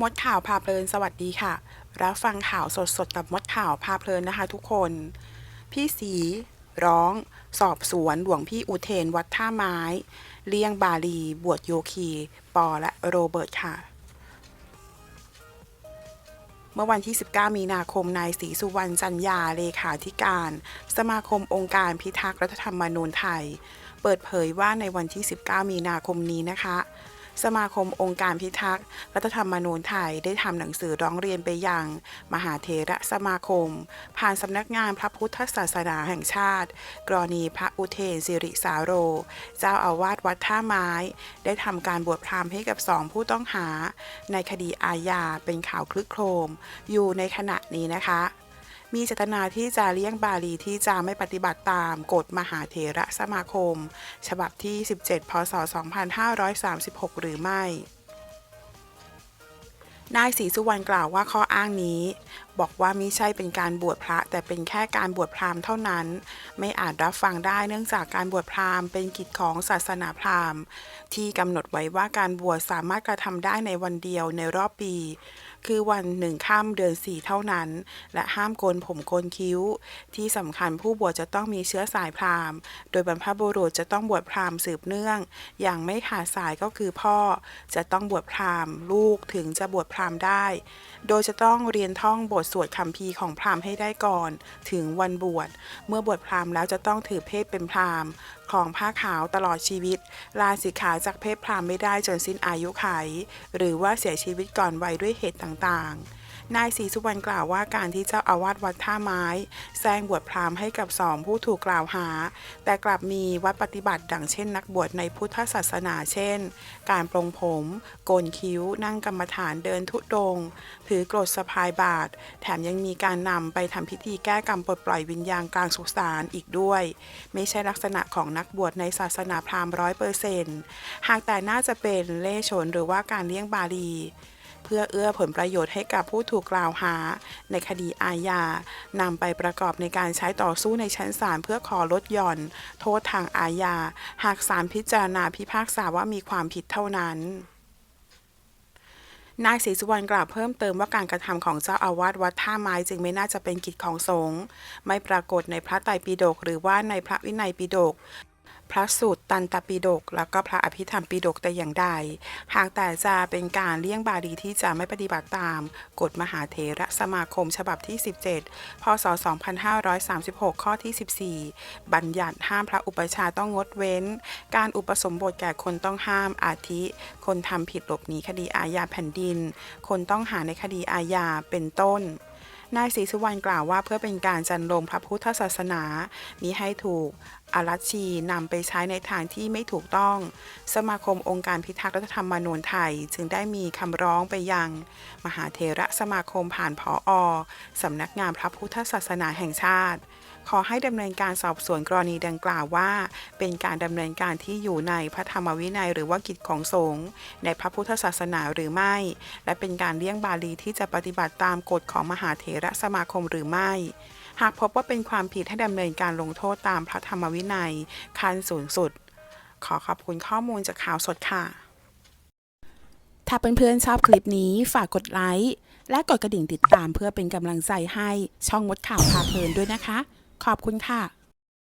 มดข่าวพาเพลินสวัสดีค่ะ รับฟังข่าวสดๆกับมดข่าวพาเพลินนะคะทุกคน พี่สีร้อง สอบสวนหลวงพี่อุเทนวัดท่าไม้ เลี่ยงบาลี บวชโยคี ปอและโรเบิร์ตค่ะ เมื่อวันที่ 19 มีนาคมนายศรีสุวรรณจันยาเลขาธิการ สมาคมองค์การพิทักษ์รัฐธรรมนูญไทย เปิดเผยว่าในวันที่ 19 มีนาคมนี้นะคะ สมาคมองค์การพิทักษ์รัฐธรรมนูญไทยได้ทำหนังสือร้องเรียนไปยัง มหาเถระสมาคม ผ่านสำนักงานพระพุทธศาสนาแห่งชาติ กรณีพระอุเทนสิริสาโร เจ้าอาวาสวัดท่าไม้ ได้ทำการบวชพราหมณ์ให้กับสองผู้ต้องหา ในคดีอาญาเป็นข่าวคลึกโครม อยู่ในขณะนี้นะคะ มีเจตนาที่จะเลี่ยงบาลีที่จะไม่ปฏิบัติตามกฎมหาเถระสมาคม ฉบับที่ 17 พศ 2536 หรือไม่นายศรีสุวรรณกล่าวว่าข้ออ้างนี้ บอกว่ามิใช่เป็นการบวชพระ แต่เป็นแค่การบวชพราหมณ์เท่านั้น ไม่อาจรับฟังได้เนื่องจากการบวชพราหมณ์เป็นกิจของศาสนาพราหมณ์ ที่กำหนดไว้ว่าการบวชสามารถกระทำได้ในวันเดียวในรอบปี คือวันหนึ่งข้ามเดือนสี่เท่านั้น และห้ามโกนผมโกนคิ้ว ที่สำคัญผู้บวชจะต้องมีเชื้อสายพราหมณ์ โดยบรรพบุรุษจะต้องบวชพราหมณ์สืบเนื่อง อย่างไม่ขาดสายก็คือพ่อ จะต้องบวชพราหมณ์ ลูกถึงจะบวชพราหมณ์ได้ โดยจะต้องเรียนท่องบทสวดคัมภีร์ของพราหมณ์ให้ได้ก่อน ถึงวันบวช เมื่อบวชพราหมณ์แล้วจะต้องถือเพศเป็นพราหมณ์ของผ้าขาวตลอดชีวิต ลาสิกขาจากเพศพราหมณ์ไม่ได้จนสิ้นอายุไข หรือว่าเสียชีวิตก่อนวัยด้วยเหตุต่างๆ นายศรีสุวรรณกล่าวว่าการที่เจ้าอาวาสวัดท่าไม้แซงบวชพราหมณ์ให้กับสองผู้ถูกกล่าวหา แต่กลับมีวัดปฏิบัติดังเช่นนักบวชในพุทธศาสนาเช่น การปรงผม โกนคิ้ว นั่งกรรมฐานเดินทุดง ถือกรดสะพายบาท แถมยังมีการนำไปทำพิธีแก้กรรมปลดปล่อยวิญญาณกลางสุสานอีกด้วย ไม่ใช่ลักษณะของนักบวชในศาสนาพราหมณ์ร้อยเปอร์เซนต์หากแต่น่าจะเป็นเล่ห์ฉนหรือว่าการเลี้ยงบาลี เพื่อเอื้อผลประโยชน์ให้กับผู้ถูกกล่าวหา ในคดีอาญานำไปประกอบในการใช้ต่อสู้ในชั้นศาลเพื่อขอลดหย่อน โทษทางอาญา หากศาลพิจารณาพิพากษาว่ามีความผิดเท่านั้นนายศรีสุวรรณกล่าวเพิ่มเติมว่าการกระทำของเจ้าอาวาสวัดท่าไม้จึงไม่น่าจะเป็นกิจของสงฆ์ไม่ปรากฏในพระไตรปิฎกหรือว่าในพระวินัยปิฎก พระสูตรตันตปิฎกแล้วก็พระอภิธรรมปิฎกแต่อย่างใด หากแต่จะเป็นการเลี่ยงบาลีที่จะไม่ปฏิบัติตาม กฎมหาเถระสมาคมฉบับที่ 17 พศ 2536 ข้อที่ 14 บัญญัติห้ามพระอุปชาต้องงดเว้น การอุปสมบทแก่คนต้องห้ามอาทิ คนทำผิดหลบหนีคดีอาญาแผ่นดิน คนต้องหาในคดีอาญาเป็นต้นนายศรีสุวรรณกล่าวว่าเพื่อเป็นการจันลงพระพุทธศาสนามิให้ถูก อารัชีนำไปใช้ในทางที่ไม่ถูกต้อง สมาคมองค์การพิทักษ์รัฐธรรมนูญไทย จึงได้มีคำร้องไปยัง มหาเถระสมาคมผ่านผออสำนักงานพระพุทธศาสนาแห่งชาติ ขอให้ดำเนินการสอบสวนกรณีดังกล่าวว่า เป็นการดำเนินการที่อยู่ในพระธรรมวินัยหรือว่ากิจของสงฆ์ในพระพุทธศาสนาหรือไม่ และเป็นการเลี่ยงบาลีที่จะปฏิบัติตามกฎของมหาเถระสมาคมหรือไม่ หากพบว่าเป็นความผิดให้ดำเนินการลงโทษตามพระธรรมวินัยขั้นสูงสุด ขอขอบคุณข้อมูลจากข่าวสดค่ะ ถ้าเพื่อนๆชอบคลิปนี้ฝากกดไลค์และกดกระดิ่งติดตามเพื่อเป็นกำลังใจให้ช่องมดข่าวพาเพลินด้วยนะคะ ขอบคุณค่ะ